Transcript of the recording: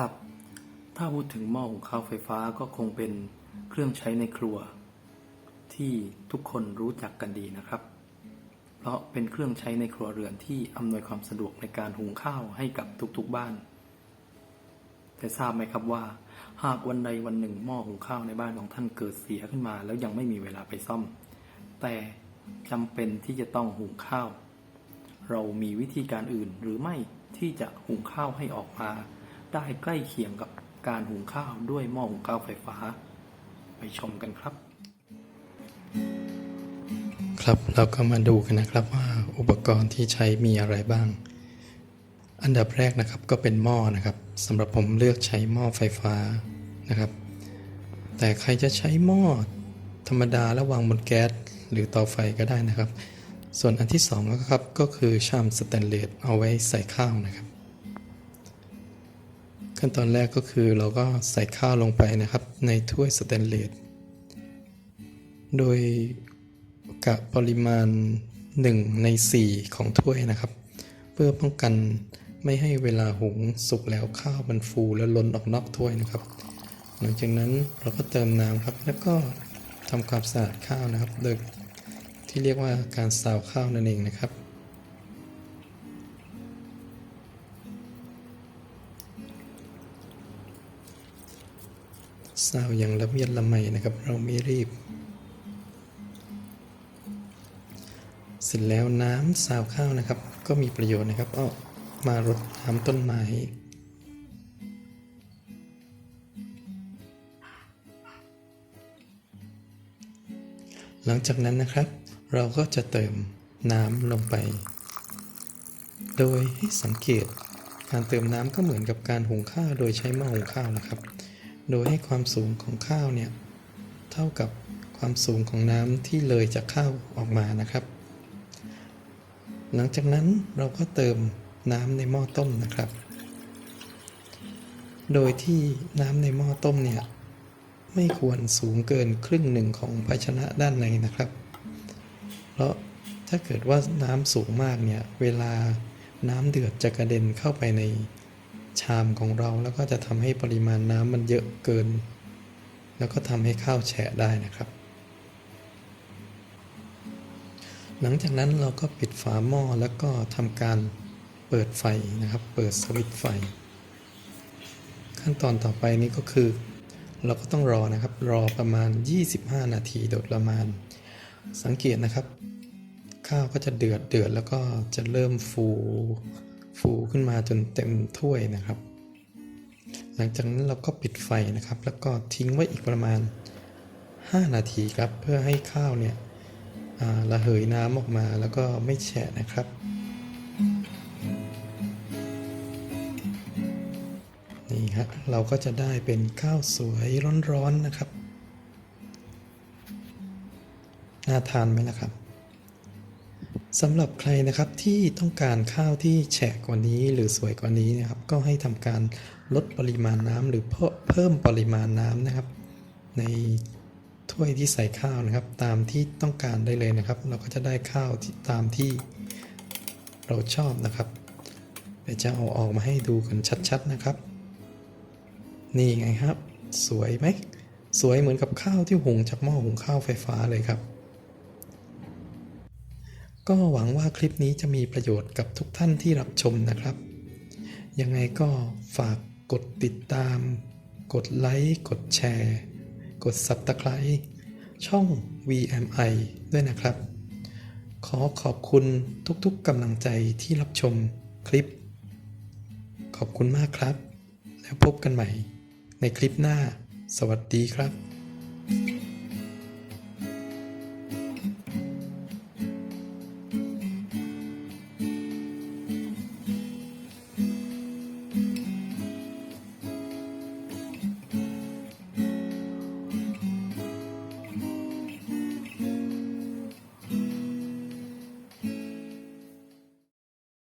ครับ ถ้าพูดถึงหม้อหุงข้าวไฟฟ้าก็คงเป็นเครื่องใช้ในครัว ที่ทุกคนรู้จักกันดีนะครับ เพราะเป็นเครื่องใช้ในครัวเรือนที่อำนวยความสะดวกในการหุงข้าวให้กับทุกๆบ้าน แต่ทราบไหมครับว่า หากวันใดวันหนึ่งหม้อหุงข้าวในบ้านของท่านเกิดเสียขึ้นมา แล้วยังไม่มีเวลาไปซ่อม แต่จำเป็นที่จะต้องหุงข้าว เรามีวิธีการอื่นหรือไม่ที่จะหุงข้าวให้ออกมา ได้ใกล้เคียงกับการหุงข้าวด้วยหม้อหุงข้าวไฟฟ้า ไปชมกันครับ ครับเราก็มาดูกันนะครับว่าอุปกรณ์ที่ใช้มีอะไรบ้าง อันดับแรกนะครับก็เป็นหม้อนะครับสำหรับผมเลือกใช้หม้อไฟฟ้านะครับ แต่ใครจะใช้หม้อธรรมดาแล้ววางบนแก๊สหรือเตาไฟก็ได้นะครับ ส่วนอันที่สองนะครับก็คือชามสแตนเลสเอาไว้ใส่ข้าวนะครับ ขั้นตอนแรกก็คือเราก็ใส่ข้าวลงไปนะครับ ในถ้วยสแตนเลส โดยกะปริมาณ 1 ใน 4 ของถ้วยนะครับ เพื่อป้องกันไม่ให้เวลาหุงสุกแล้วข้าวมันฟูและล้นออกนอกถ้วยนะครับ หลังจากนั้นเราก็เติมน้ำครับ แล้วก็ทำความสะอาดข้าวนะครับ โดยที่เรียกว่าการซาวข้าวนั่นเองนะครับ ซาวอย่างละเมียดละไมนะครับ เราไม่รีบ เสร็จแล้วน้ำซาวข้าวนะครับ ก็มีประโยชน์นะครับเอามารดน้ำต้นไม้หลังจากนั้นนะครับ เราก็จะเติมน้ำลงไป โดยให้สังเกตการเติมน้ำก็เหมือนกับการหุงข้าวโดยใช้หม้อหุงข้าวนะครับ โดยให้ความสูงของข้าวเนี่ยเท่ากับความสูงของน้ำที่เลยจากข้าวออกมานะครับ หลังจากนั้นเราก็เติมน้ำในหม้อต้มนะครับ โดยที่น้ำในหม้อต้มเนี่ยไม่ควรสูงเกินครึ่งหนึ่งของภาชนะด้านในนะครับ เพราะถ้าเกิดว่าน้ำสูงมากเนี่ย เวลาน้ำเดือดจะกระเด็นเข้าไปใน ชามของเราแล้วก็จะทำให้ปริมาณน้ำมันเยอะเกิน แล้วก็ทำให้ข้าวแฉะได้นะครับ หลังจากนั้นเราก็ปิดฝาหม้อแล้วก็ทำการเปิดไฟนะครับ เปิดสวิตช์ไฟ ขั้นตอนต่อไปนี้ก็คือ เราก็ต้องรอนะครับ รอประมาณ 25 นาทีโดยประมาณ สังเกตนะครับ ข้าวก็จะเดือดเดือดแล้วก็จะเริ่มฟู ฟูขึ้นมาจนเต็มถ้วยนะครับ หลังจากนั้นเราก็ปิดไฟนะครับ แล้วก็ทิ้งไว้อีกประมาณ 5 นาทีครับ เพื่อให้ข้าวเนี่ยระเหยน้ำออกมาแล้วก็ไม่แฉะนะครับ นี่ครับเราก็จะได้เป็นข้าวสวยร้อนๆนะครับ น่าทานไหมล่ะครับ สำหรับใครนะครับที่ต้องการข้าวที่แฉะกว่านี้หรือสวยกว่านี้นะครับ ก็ให้ทำการลดปริมาณน้ำหรือเพิ่มเพิ่มปริมาณน้ำนะครับ ในถ้วยที่ใส่ข้าวนะครับ ตามที่ต้องการได้เลยนะครับ เราก็จะได้ข้าวที่ตามที่เราชอบนะครับเดี๋ยวจะเอาออกมาให้ดูกันชัดๆนะครับ นี่ไงครับ สวยไหมสวยเหมือนกับข้าวที่หุงจากหม้อหุงข้าวไฟฟ้าเลยครับ ก็หวังว่าคลิปนี้จะมีประโยชน์กับทุกท่านที่รับชมนะครับ ยังไงก็ฝากกดติดตาม กดไลค์ กดแชร์ กด Subscribe ช่อง VMI ด้วยนะครับ ขอขอบคุณทุกๆกำลังใจที่รับชมคลิป ขอบคุณมากครับ แล้วพบกันใหม่ในคลิปหน้า สวัสดีครับ